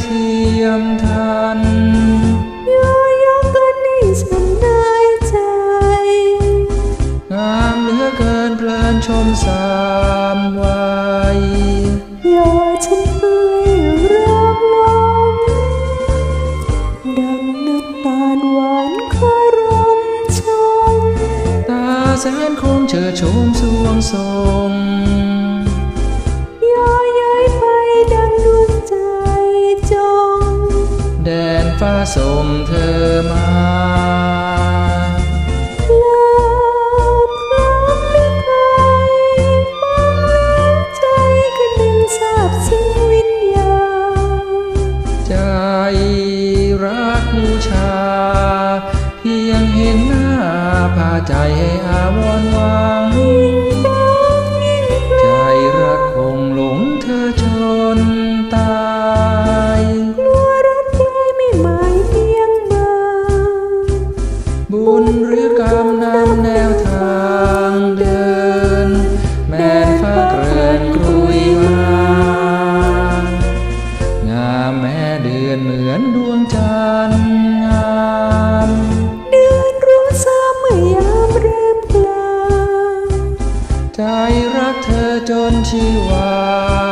เทียมทันยอยอกันให้ฉันได้ใจ งามเหลือเกินเพลินชมสามวัยยอฉันให้ร้องลมดังน้ำตาลหวานคารมชม ตาแสนคงเชิดชมสวงทรง ส่งเธอมาลาพร้อมหรือใครฟังแล้วใจก็ดึงทราบซึมวิญญาณใจรักมูชา เพียงเห็นหน้าพาใจให้อาวรวัง เดือนเหมือนดวงจันทร์งามเดือนรู้สาเมื่อยามเริ่มกลางใจรักเธอจนชีวา